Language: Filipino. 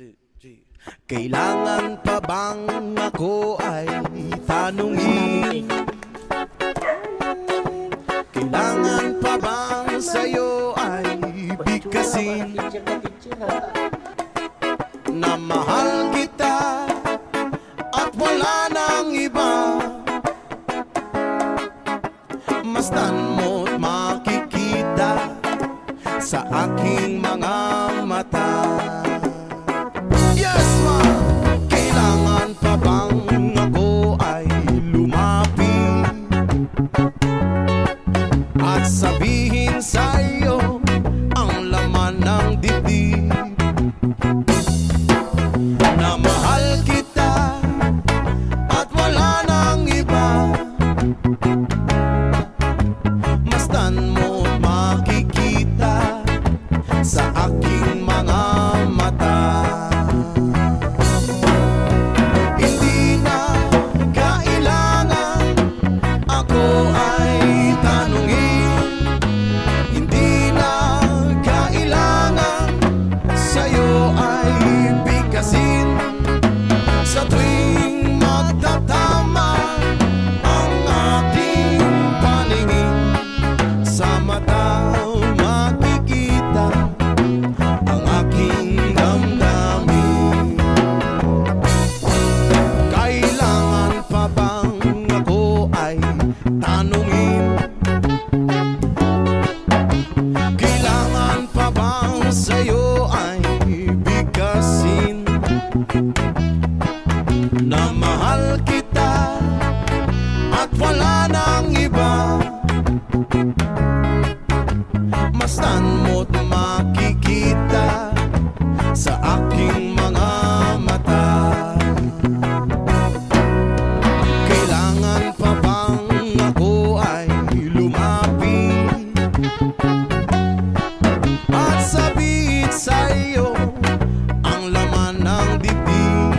G. Kailangan pa bang ako ay tanungin? Kailangan pa bang sa'yo ay bigkasin? Na mahal kita at wala nang iba Mastan mo't makikita sa aking mga mata sabihin at wala nang iba. Mastan mo't makikita sa aking mga mata? Kailangan pa bang ako ay lumapit At sabihin sa'yo ang laman ng dibdib?